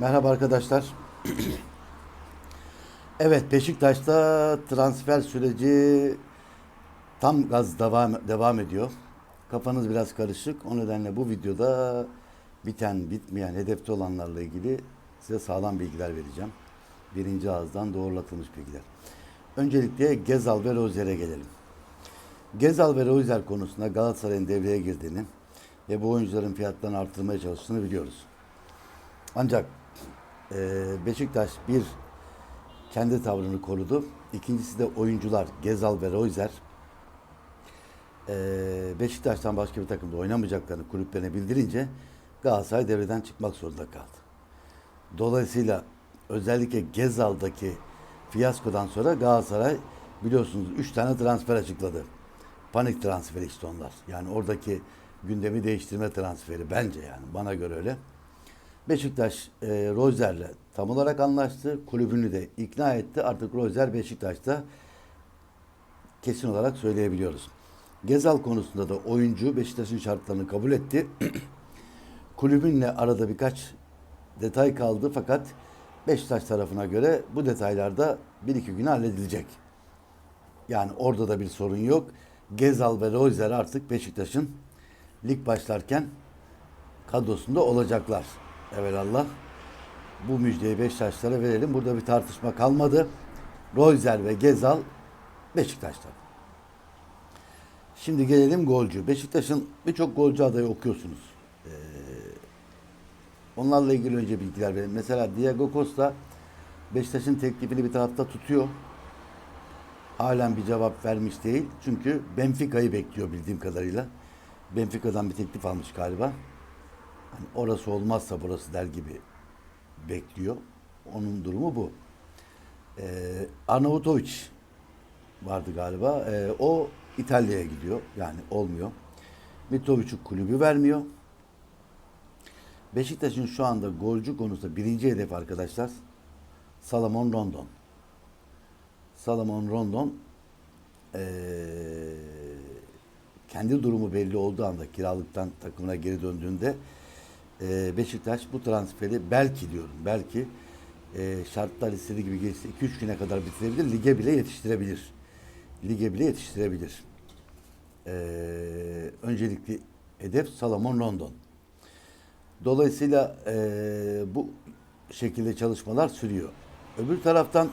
Merhaba arkadaşlar. evet Beşiktaş'ta transfer süreci tam gaz devam, devam ediyor. Kafanız biraz karışık. O nedenle bu videoda biten, bitmeyen, hedefte olanlarla ilgili size sağlam bilgiler vereceğim. Birinci ağızdan doğrulatılmış bilgiler. Öncelikle Gezal ve Rozier'e gelelim. Gezal ve Rozier konusunda Galatasaray'ın devreye girdiğini ve bu oyuncuların fiyatlarını arttırmaya çalıştığını biliyoruz. Ancak e, Beşiktaş bir kendi tavrını korudu. İkincisi de oyuncular Gezal ve Royzer e, Beşiktaş'tan başka bir takımda oynamayacaklarını kulüplerine bildirince Galatasaray devreden çıkmak zorunda kaldı. Dolayısıyla özellikle Gezal'daki fiyaskodan sonra Galatasaray biliyorsunuz 3 tane transfer açıkladı. Panik transferi işte onlar. Yani oradaki gündemi değiştirme transferi bence yani bana göre öyle. Beşiktaş e, Rozer'le tam olarak anlaştı. Kulübünü de ikna etti. Artık Rozer Beşiktaş'ta kesin olarak söyleyebiliyoruz. Gezal konusunda da oyuncu Beşiktaş'ın şartlarını kabul etti. Kulübünle arada birkaç detay kaldı fakat Beşiktaş tarafına göre bu detaylarda bir iki güne halledilecek. Yani orada da bir sorun yok. Gezal ve Rozer artık Beşiktaş'ın lig başlarken kadrosunda olacaklar. Evelallah. Bu müjdeyi Beşiktaşlara verelim. Burada bir tartışma kalmadı. Royzer ve Gezal Beşiktaş'ta. Şimdi gelelim golcü. Beşiktaş'ın birçok golcü adayı okuyorsunuz. Ee, onlarla ilgili önce bilgiler verelim. Mesela Diego Costa Beşiktaş'ın teklifini bir tarafta tutuyor. Halen bir cevap vermiş değil. Çünkü Benfica'yı bekliyor bildiğim kadarıyla. Benfica'dan bir teklif almış galiba. Hani orası olmazsa burası der gibi bekliyor. Onun durumu bu. Ee, Arnavutovic vardı galiba. Ee, o İtalya'ya gidiyor. Yani olmuyor. Mitrovic'i kulübü vermiyor. Beşiktaş'ın şu anda golcü konusunda birinci hedef arkadaşlar Salomon Rondon. Salomon Rondon ee, kendi durumu belli olduğu anda kiralıktan takımına geri döndüğünde e, Beşiktaş bu transferi belki diyorum belki e, şartlar istediği gibi gelirse 2-3 güne kadar bitirebilir. Lige bile yetiştirebilir. Lige bile yetiştirebilir. E, öncelikli hedef Salomon Rondon. Dolayısıyla e, bu şekilde çalışmalar sürüyor. Öbür taraftan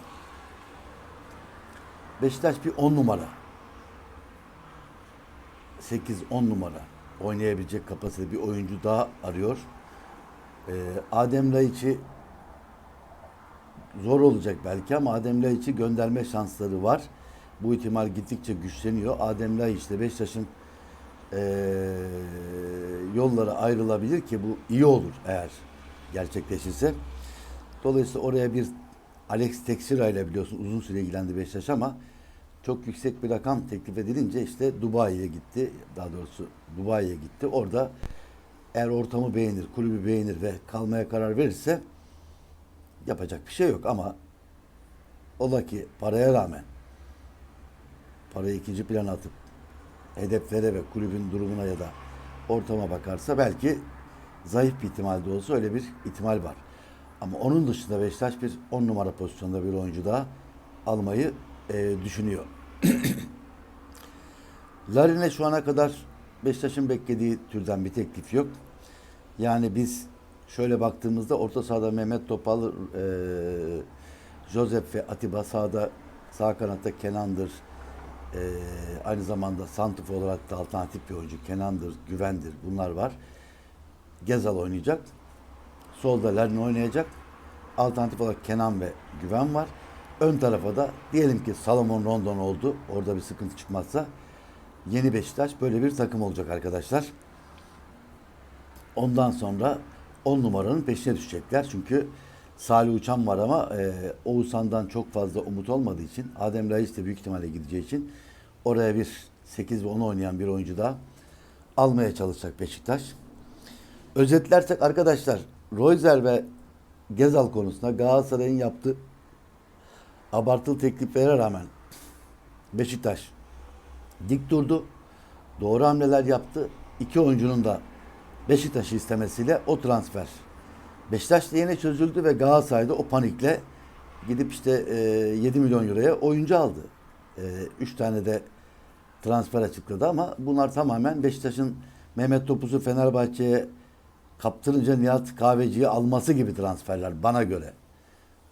Beşiktaş bir 10 numara 8-10 numara oynayabilecek kapasite bir oyuncu daha arıyor. Ee, Adem Laiç'i zor olacak belki ama Adem Laiç'i gönderme şansları var. Bu ihtimal gittikçe güçleniyor. Adem Laiç ile Beşiktaş'ın ee, yolları ayrılabilir ki bu iyi olur eğer gerçekleşirse. Dolayısıyla oraya bir Alex Texira ile biliyorsun uzun süre ilgilendi Beşiktaş ama çok yüksek bir rakam teklif edilince işte Dubai'ye gitti. Daha doğrusu Dubai'ye gitti. Orada eğer ortamı beğenir, kulübü beğenir ve kalmaya karar verirse yapacak bir şey yok ama ola ki paraya rağmen parayı ikinci plana atıp hedeflere ve kulübün durumuna ya da ortama bakarsa belki zayıf bir ihtimal de olsa öyle bir ihtimal var. Ama onun dışında Beşiktaş bir 10 numara pozisyonda bir oyuncu daha almayı e, düşünüyor. Larin'e şu ana kadar Beşiktaş'ın beklediği türden bir teklif yok. Yani biz şöyle baktığımızda orta sahada Mehmet Topal, e, Josep ve Atiba sağda sağ kanatta Kenan'dır. E, aynı zamanda Santif olarak da alternatif bir oyuncu. Kenan'dır, Güven'dir bunlar var. Gezal oynayacak. Solda Larin oynayacak. Alternatif olarak Kenan ve Güven var. Ön tarafa da diyelim ki Salomon Rondon oldu. Orada bir sıkıntı çıkmazsa yeni Beşiktaş böyle bir takım olacak arkadaşlar. Ondan sonra 10 numaranın peşine düşecekler. Çünkü Salih Uçan var ama e, Oğuzhan'dan çok fazla umut olmadığı için Adem Reis de büyük ihtimalle gideceği için oraya bir 8 ve 10 oynayan bir oyuncu daha almaya çalışacak Beşiktaş. Özetlersek arkadaşlar Royzer ve Gezal konusunda Galatasaray'ın yaptığı abartılı tekliflere rağmen Beşiktaş dik durdu. Doğru hamleler yaptı. İki oyuncunun da Beşiktaş'ı istemesiyle o transfer Beşiktaş'ta yine çözüldü ve Galatasaray'da o panikle gidip işte e, 7 milyon euroya oyuncu aldı. 3 tane de transfer açıkladı ama bunlar tamamen Beşiktaş'ın Mehmet Topuz'u Fenerbahçe'ye kaptırınca Nihat Kahveci'yi alması gibi transferler bana göre.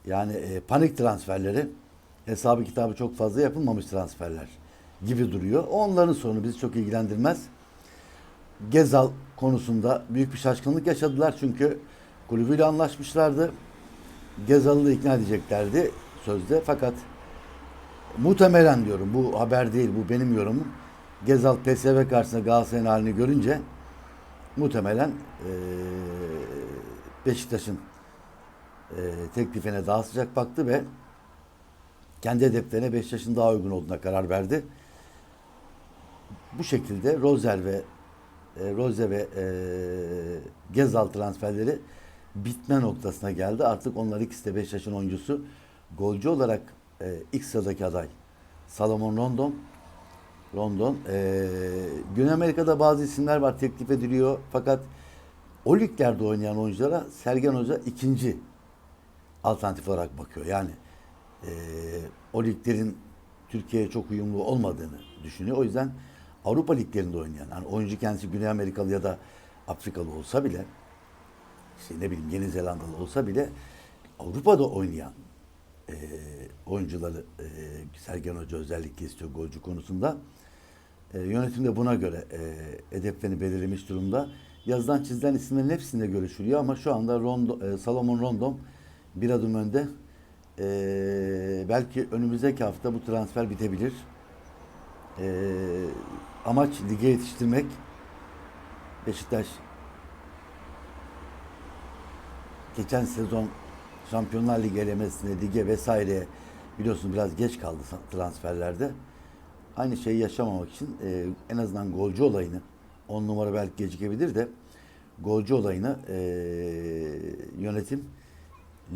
Yani e, panik transferleri hesabı kitabı çok fazla yapılmamış transferler gibi duruyor. Onların sorunu bizi çok ilgilendirmez. Gezal konusunda büyük bir şaşkınlık yaşadılar çünkü kulübüyle anlaşmışlardı. Gezal'ı da ikna edeceklerdi sözde fakat muhtemelen diyorum bu haber değil bu benim yorumum. Gezal PSV karşısında Galatasaray'ın halini görünce muhtemelen eee, Beşiktaş'ın eee, teklifine daha sıcak baktı ve kendi hedeflerine Beşiktaş'ın daha uygun olduğuna karar verdi. Bu şekilde Rozer ve e, ve e, Gezal transferleri bitme noktasına geldi. Artık onlar ikisi de Beşiktaş'ın oyuncusu. Golcü olarak e, ilk sıradaki aday Salomon Rondon. Rondon. E, Güney Amerika'da bazı isimler var teklif ediliyor. Fakat o liglerde oynayan oyunculara Sergen Hoca ikinci alternatif olarak bakıyor. Yani e, o liglerin Türkiye'ye çok uyumlu olmadığını düşünüyor. O yüzden Avrupa liglerinde oynayan, yani oyuncu kendisi Güney Amerikalı ya da Afrikalı olsa bile, işte ne bileyim Yeni Zelandalı olsa bile Avrupa'da oynayan e, oyuncuları e, Sergen Hoca özellikle istiyor golcü konusunda. E, yönetim de buna göre e, hedeflerini belirlemiş durumda. Yazılan çizilen isimlerin hepsinde görüşülüyor ama şu anda Rondo, e, Salomon Rondon bir adım önde. E, belki önümüzdeki hafta bu transfer bitebilir. E, amaç lige yetiştirmek. Beşiktaş geçen sezon Şampiyonlar Ligi elemesine, lige vesaire biliyorsunuz biraz geç kaldı transferlerde. Aynı şeyi yaşamamak için e, en azından golcü olayını 10 numara belki gecikebilir de golcü olayını e, yönetim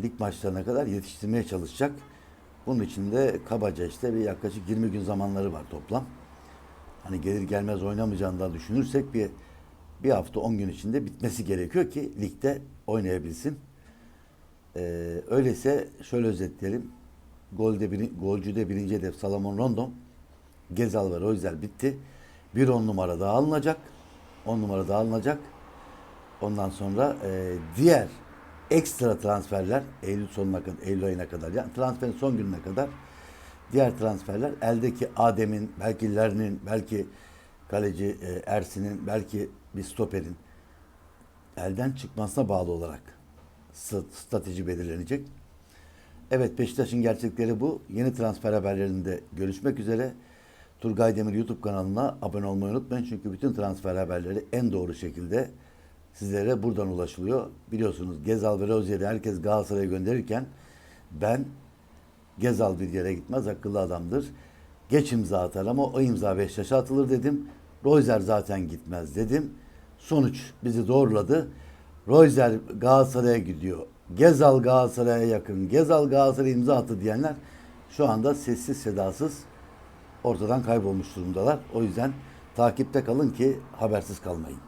lig maçlarına kadar yetiştirmeye çalışacak. Bunun için de kabaca işte bir yaklaşık 20 gün zamanları var toplam. Hani gelir gelmez oynamayacağını düşünürsek bir bir hafta 10 gün içinde bitmesi gerekiyor ki ligde oynayabilsin. Ee, öyleyse şöyle özetleyelim. Golde biri, golcüde birinci hedef Salomon Rondon. Gezal ve Royzel bitti. Bir on numara daha alınacak. On numara daha alınacak. Ondan sonra e, diğer ekstra transferler Eylül sonuna kadar, Eylül ayına kadar yani transferin son gününe kadar diğer transferler eldeki Adem'in, belki Ler'nin, belki kaleci e, Ersin'in, belki bir stoperin elden çıkmasına bağlı olarak st- strateji belirlenecek. Evet Beşiktaş'ın gerçekleri bu. Yeni transfer haberlerinde görüşmek üzere. Turgay Demir YouTube kanalına abone olmayı unutmayın. Çünkü bütün transfer haberleri en doğru şekilde sizlere buradan ulaşılıyor. Biliyorsunuz Gezal ve Rozier'i herkes Galatasaray'a gönderirken ben Gezal bir yere gitmez akıllı adamdır. Geç imza atar ama o imza Beşiktaş'a atılır dedim. Royzer zaten gitmez dedim. Sonuç bizi doğruladı. Royzer Galatasaray'a gidiyor. Gezal Galatasaray'a yakın. Gezal Galatasaray'a imza attı diyenler şu anda sessiz sedasız ortadan kaybolmuş durumdalar. O yüzden takipte kalın ki habersiz kalmayın.